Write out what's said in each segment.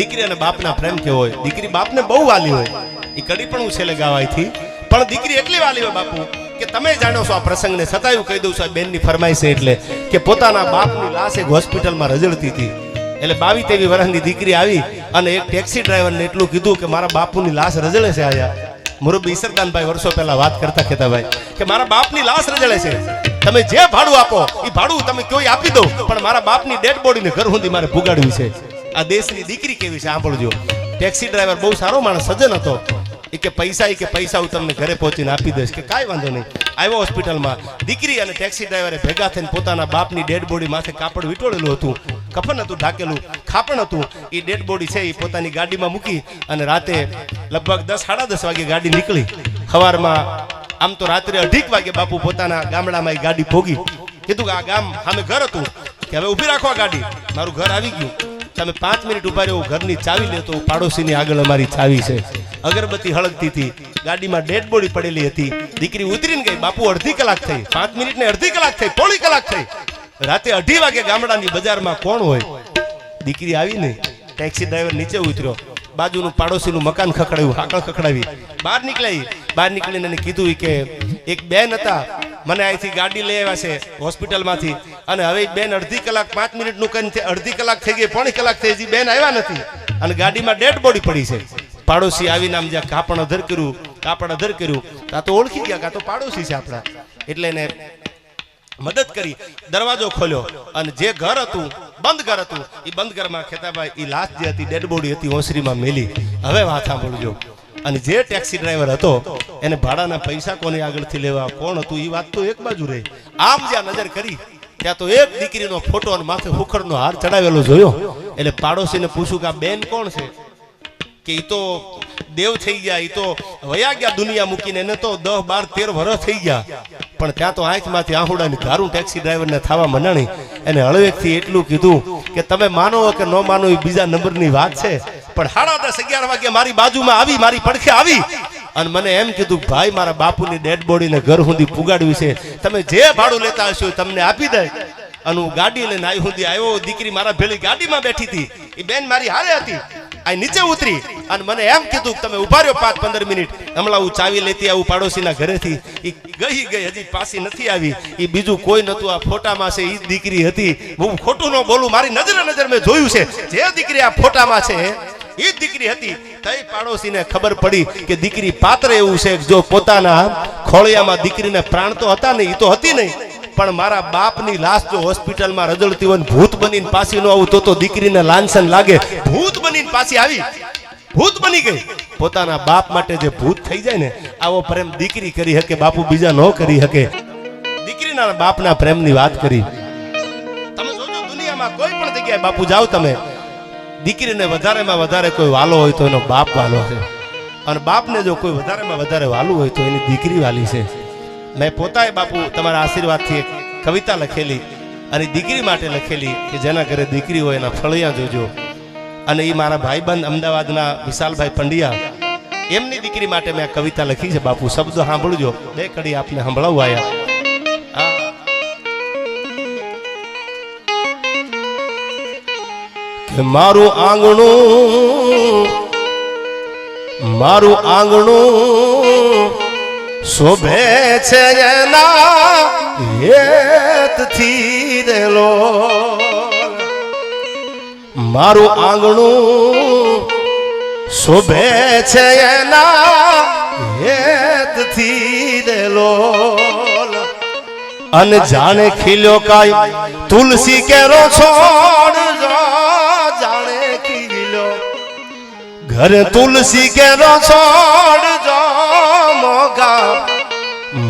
દીકરી અને બાપના પ્રેમ કેવો હોય. દીકરી બાપને બહુ વાલી હોય. એ કડી પણ હું છેલ્લે ગાવાયથી પણ દીકરી એટલી વાલી હોય બાપુ, કે તમે જાણો છો આ પ્રસંગને, છતાં એવું કહી દઉં છું આ બેનની ફરમાઈશ એટલે, કે પોતાના બાપની લાશ એક હોસ્પિટલમાં રજળતી હતી. એટલે બાવી તેવી વર્ષની દીકરી આવી અને એક ટેક્સી ડ્રાઈવરને એટલું કીધું કે મારા બાપુની લાશ રજળે છે આયા. મુરબી ઈસરદાનભાઈ વર્ષો પહેલા વાત કરતા કહેતા ભાઈ, કે મારા બાપની લાશ રજળે છે. તમે જે ભાડું આપો એ ભાડું તમે કોઈ આપી દો, પણ મારા બાપની ડેડ બોડીને ઘર સુધી મારે ભુગાડવી છે. આ દેશની દીકરી કેવી છે, સાંભળજો. ટેક્સી ડ્રાઈવર બહુ સારો માણસ, સજ્જન હતો. એ કે પૈસા એ કે પૈસા હું તમને ઘરે પહોંચીને આપી દઈશ. કે કાંઈ વાંધો નહીં. આવ્યો હોસ્પિટલમાં. દીકરી અને ટેક્સી ડ્રાઈવરે ભેગા થઈને પોતાના બાપની ડેડ બોડી માથે કાપડ વીંટોળેલું હતું. કફન હતું, ઢાકેલું. ખાપણ હતું. એ ડેડ બોડી છે એ પોતાની ગાડીમાં મૂકી અને રાતે લગભગ દસ, સાડા દસ વાગે ગાડી નીકળી. સવારમાં આમ તો રાત્રે અઢીક વાગે બાપુ પોતાના ગામડામાં એ ગાડી ભોગી. કીધું કે આ ગામ સામે ઘર હતું. કે હવે ઊભી રાખો ગાડી. મારું ઘર આવી ગયું. તમે પાંચ મિનિટ ઊભા રહ્યો ઘરની ચાવી લેતો હું પાડોશીની આગળ અમારી ચાવી છે. અગરબત્તી હળગતી હતી, ગાડીમાં ડેડ બોડી પડેલી હતી. દીકરી ઉતરીને ગઈ, બાપુ અડધી કલાક થઈ, પાંચ મિનિટ ને અડધી કલાક થઈ પોળી કલાક થઈ. રાતે અઢી વાગે ગામડાની બજારમાં કોણ હોય? દીકરી આવી ને ટેક્સી ડ્રાઈવર નીચે ઉતર્યો. બાજુનું પાડોશીનું મકાન ખખડાવ્યું હાકળ ખખડાવી. બહાર નીકળાઈ. બહાર નીકળીને કીધું કે એક બેન હતા મને અહીંથી ગાડી લઈ આવ્યા છે હોસ્પિટલમાંથી. અને હવે બેન અડધી કલાક, પાંચ મિનિટનું કરીને અડધી કલાક થઈ ગઈ, પોણી કલાક થઈ ગઈ, બેન આવ્યા નથી. અને ગાડીમાં ડેડ બોડી પડી છે. પાડોશી આવીને આમ જ્યાં કાપડ અધર કર્યું, કાપડ અધર કર્યું. કાં તો ઓળખી ગયા, કાં તો પાડોશી છે આપણા. એટલે એને મદદ કરી, દરવાજો ખોલ્યો. અને જે ઘર હતું, બંધ ઘર હતું એ બંધ ઘરમાં ખેતાભાઈ એ લાશ જે હતી, ડેડ બોડી હતી, ઓસરીમાં મેલી. હવે વાત સાંભળજો. અને જે ટેક્સી ડ્રાઈવર હતો, એને ભાડાના પૈસા કોને આગળથી લેવા, કોણ હતું એ વાત તો એક બાજુ રહી. આમ જ્યાં નજર કરી, ત્યાં તો એક દીકરીનો ફોટો અને માથે હુખરનો હાર ચડાવેલો જોયો. એટલે પાડોશીને પૂછ્યું કે આ બેન કોણ છે? કે એ તો દેવ થઈ ગયા એ તો વયા ગયા દુનિયા મૂકીને, એને તો દસ બાર, તેર વર્ષ થઈ ગયા. પણ ત્યાં તો આંખમાંથી આહુડાની ધારું ટેક્સી ડ્રાઈવરને થવા મનાણી. એને હળવેકથી એટલું કીધું કે તમે માનો કે ન માનો એ બીજા નંબરની વાત છે? પણ સાડા દસ અગિયાર વાગે મારી બાજુમાં આવી, મારી પડખે આવી. અને મને એમ કીધું, ભાઈ, મારા બાપુની ડેડ બોડીને ઘર સુધી પુગાડવી છે. તમે જે ભાડું લેતા હશો તમને આપી દે અને હું ગાડી લઈને આવી સુધી આવ્યો. દીકરી મારા ભેળી ગાડીમાં બેઠી હતી. એ બેન મારી હારે હતી. આ નીચે ઉતરી. અને મને એમ કીધું કે તમે ઊભા રહ્યો પાંચ, પંદર મિનિટ. હમણાં હું ચાવી લેતી આવું પાડોશીના ઘરેથી. એ ગઈ ગઈ, હજી પાછી નથી આવી. એ બીજું કોઈ નતું. આ ફોટામાં છે એ દીકરી હતી. હું ખોટું ન બોલું. મારી નજરે નજર મેં જોયું છે. જે દીકરી આ ફોટામાં છે દીકરી હતી. તઈ પાડોશીને ખબર પડી કે દીકરી પાત્ર એવું છે જો પોતાના ખોળિયામાં દીકરીને પ્રાણ તો હતા નહીં તો હતી નહીં. પણ મારા બાપની લાશ જો હોસ્પિટલમાં રજળતી હોય ભૂત બનીને પાછી ન આવું, તો તો દીકરીને લાંછન લાગે. ભૂત બનીને પાછી આવી. ભૂત બની ગઈ. પોતાના બાપ માટે જે ભૂત થઈ જાય ને, આવો પ્રેમ દીકરી કરી શકે, બાપુ બીજા ન કરી શકે. દીકરીના બાપના પ્રેમની વાત કરી. તમે જોજો, દુનિયામાં કોઈ પણ જગ્યાએ બાપુ જાઓ તમે દીકરીને વધારેમાં વધારે કોઈ વાલો હોય તો એનો બાપ વાલો છે અને બાપને જો કોઈ વધારેમાં વધારે વાલું હોય તો એની દીકરી વાલી છે. મેં પોતાએ બાપુ તમારા આશીર્વાદથી એક કવિતા લખેલી અને દીકરી માટે લખેલી કે જેના ઘરે દીકરી હોય એના ફળિયા જોજો. અને એ મારા ભાઈબંધ અમદાવાદના વિશાલભાઈ પંડ્યા, એમની દીકરી માટે મેં કવિતા લખી છે. બાપુ શબ્દો સાંભળજો. બે કડી આપને સંભળાવવા આવ્યા મારું આંગણું મારું આંગણું શોભે છે એના હેતથી રેલો મારું આંગણું શોભે છે એના હેતથી રેલો અને જાણે ખીલ્યો કાય તુલસી કેરો છોડ ઘરે તુલસી કે રસોડ જો મોગા.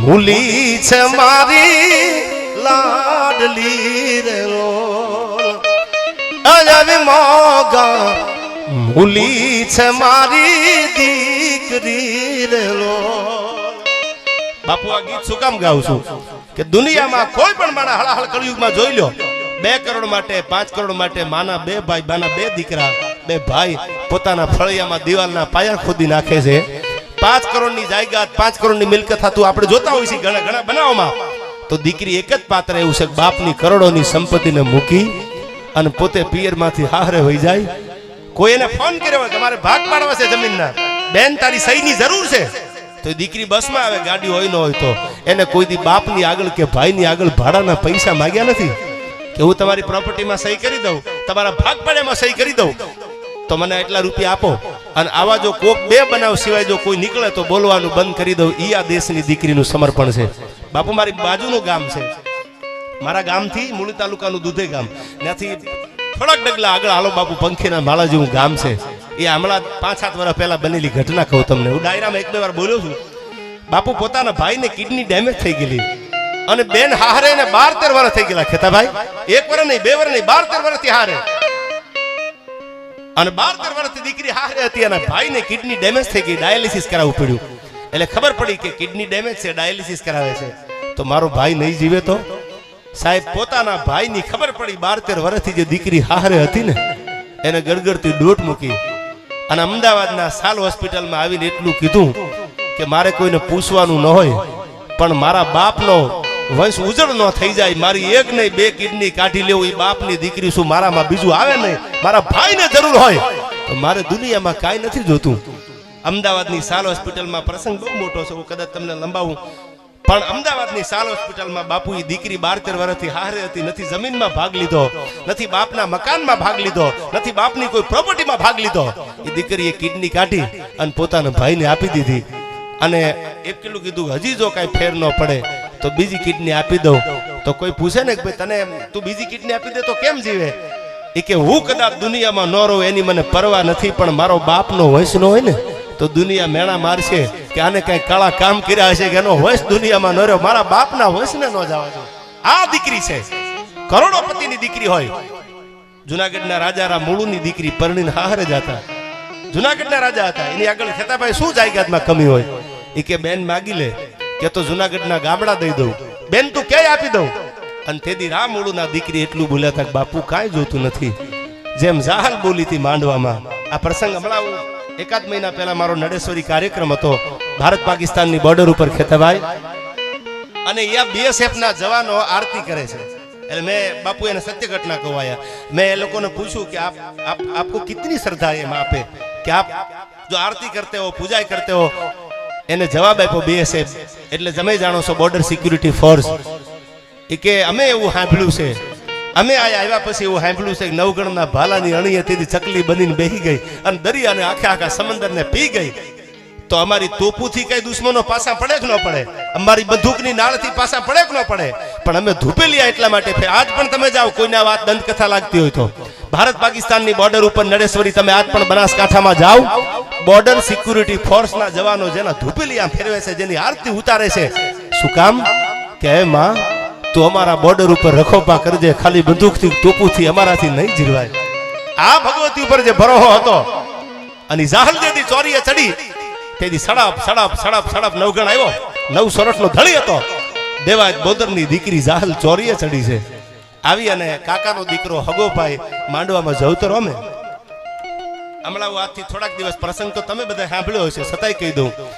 મૂલી છે મારી લાડલી રે અજવી મોગા, મૂલી છે મારી દીકરી રે બાપુ, આ ગીત શું કામ ગાઉં છું? કે દુનિયામાં કોઈ પણ માણા હળાહળ કળિયુગમાં જોઈ લો બે કરોડ માટે, પાંચ કરોડ માટે માના બે ભાઈ બાના બે દીકરા. બે ભાઈ પોતાના ફળિયામાં દિવાલના પાયા ખોદી નાખે છે. પાંચ કરોડની જાયગાત પાંચ કરોડની મિલકત હતું. આપણે જોતા હોય છે ઘણા ઘણા બનાવમાં. તો દીકરી એક જ પાત્ર એવું છે બાપની કરોડોની સંપત્તિને મૂકી અને પોતે પિયરમાંથી હારે વહી જાય. કોઈ એને ફોન કર્યો હોય કે મારે ભાગ પાડવા છે જમીનના. બેન, તારી સહીની જરૂર છે. તો દીકરી બસમાં આવે, ગાડી હોય ન હોય તો. એને કોઈ દી બાપની આગળ કે ભાઈની આગળ ભાડાના પૈસા માંગ્યા નથી? કે હું તમારી પ્રોપર્ટીમાં સહી કરી દઉં? તમારા ભાગ પાડેમાં સહી કરી દઉં? તો મને એટલા રૂપિયા આપો. અને આવા જો કોક બે બનાવ સિવાય જો કોઈ નીકળે તો બોલવાનું બંધ કરી દઉં. એ આ દેશની દીકરીનું સમર્પણ છે. બાપુ, મારી બાજુનું ગામ છે. મારા ગામથી મૂળી તાલુકાનું દુધે ગામ. ત્યાંથી થોડાક ડગલા આગળ હાલો બાપુ, પંખીના માળા જેવું ગામ છે. એ હમણાં પાંચ સાત વર્ષ પહેલા બનેલી ઘટના કહું તમને. હું ડાયરામાં એક બે વાર બોલ્યો છું. બાપુ, પોતાના ભાઈને કિડની ડેમેજ થઈ ગયેલી. અને બેન હારે ને બાર તેર વર્ષ થઈ ગયેલા ખેતાભાઈ. એક વર્ષ નહીં, બે વર્ષ નહીં, બાર તેર વર્ષથી હારે. અને બાર તેર વર્ષથી દીકરી હારે હતી અને ભાઈને કિડની ડેમેજ થઈ ગઈ ડાયાલિસિસ કરાવવું પડ્યું. એટલે ખબર પડી કે કિડની ડેમેજ છે ડાયાલિસિસ કરાવે છે. તો મારો ભાઈ નહીં જીવે તો? સાહેબ, પોતાના ભાઈની ખબર પડી બાર તેર વર્ષથી જે દીકરી હારે હતી ને, એને ગડગડતી દોટ મૂકી. અને અમદાવાદના સાલ હોસ્પિટલમાં આવીને એટલું કીધું કે મારે કોઈને પૂછવાનું ન હોય, પણ મારા બાપનો વંશ ઉજળ ન થઈ જાય. મારી એક નહીં, બે કિડની કાઢી લેવું, એ બાપની દીકરી શું મારામાં બીજું આવે નહીં? મારા ભાઈને જરૂર હોય. તો મારે દુનિયામાં કાંઈ નથી જોતું. અમદાવાદની સાલ હોસ્પિટલમાં પ્રસંગ બહુ મોટો છે, હું કદાચ તમને લંબાવું. પણ અમદાવાદની સાલ હોસ્પિટલમાં બાપુ એ દીકરી બાર તેર વર્ષથી હારે હતી, નથી જમીનમાં ભાગ લીધો, નથી બાપના મકાનમાં ભાગ લીધો, નથી બાપની કોઈ પ્રોપર્ટીમાં ભાગ લીધો. એ દીકરીએ કિડની કાઢી અને પોતાના ભાઈને આપી દીધી. અને એક એટલું કીધું, હજી જો કાંઈ ફેર ન પડે તો બીજી કિડની આપી દઉં. તો કોઈ પૂછે ને ભાઈ, તને તું બીજી કિડની આપી દે તો કેમ જીવે? એ કે, હું કદાચ દુનિયામાં ન રહું, એની મને પરવા નથી, પણ મારો બાપનો વંશ ન હોય ને, તો દુનિયા મેણા મારશે કે આને કઈ કાળા કામ કર્યા હશે કે એનો વંશ દુનિયામાં ન રહ્યો, મારા બાપના વંશને ન જવા દો. આ દીકરી છે. કરોડોપતિની દીકરી હોય. જુનાગઢના રાજા રા ની દીકરી પરણીને હારે જ હતા જુનાગઢના રાજા હતા. એની આગળ ખેતાભાઈ શું જાયગાતમાં કમી હોય? એ કે, બેન, માગી લે. કે તો જુનાગઢના ગામડા દઈ દઉં. બેન, તું ક્યાંય આપી દઉં? અને તેથી રામ મુળુના દીકરી એટલું બોલ્યા હતા બાપુ, કાંઈ જોતું નથી. જેમ જાહલ બોલી હતી માંડવામાં. આ પ્રસંગ હમણાં એકાદ મહિના પહેલા મારો નડેશ્વરી કાર્યક્રમ હતો. ભારત પાકિસ્તાનની બોર્ડર ઉપર ખેતભાઈ. અને અહીંયા બીએસએફ ના જવાનો આરતી કરે છે. એટલે મેં બાપુ એને સત્ય ઘટના કહેવાયા. મેં એ લોકોને પૂછ્યું કે આપ આપ આપકો કિતની શ્રદ્ધા એમ આપે? કે આપ જો આરતી કરતે હો પૂજા કરતે હો એને જવાબ આપ્યો બીએસએફ. એટલે તમે જાણો છો બોર્ડર સિક્યુરિટી ફોર્સ એ કે અમે એવું સાંભળ્યું છે. અમે આ આવ્યા પછી એવું સાંભળ્યું છે કે નવગણના ભાલાની અણી હતી ચકલી બનીને બેહી ગઈ અને દરિયાને આખે આખા સમંદરને પી ગઈ. તો અમારી તોપુથી કઈ દુશ્મનો પાછા પડે કે ન પડે. અમારી બંદૂકની નાળથી પાછા પડે કે ન પડે. પણ અમે ધૂપેલિયા એટલા માટે આજ પણ તમે જાઓ, કોઈને આ વાત દંતકથા લાગતી હોય તો. ભારત પાકિસ્તાનની બોર્ડર ઉપર નરેશ્વરી તમે આજ પણ બનાસકાંઠામાં જાઓ. બોર્ડર સિક્યુરિટી ફોર્સના જવાનો જેના ધૂપેલિયા ફેરવે છે, જેની આરતી ઉતારે છે. શું કામ? કે માં, તું અમારા બોર્ડર ઉપર રખોપા કરજે, ખાલી બંદૂકથી ટોપુથી અમારાથી નહીં જીરવાય. આ ભગવતી ઉપર જે ભરોહો હતો, અને જાહલ જેથી ચોરીએ ચડી તેથી સડપ સડપ સડપ સડપ નવગણ આવ્યો. નવ સોરઠનો ધણી હતો. દેવાય બોદરની દીકરી જાહલ ચોરીએ ચડી છે. આવી અને કાકાનો દીકરો હગોભાઈ માંડવામાં જવતર અમે હમણાં હું આજથી થોડાક દિવસ પ્રસંગ તો તમે બધા સાંભળ્યો હશે છતાંય કહી દઉં.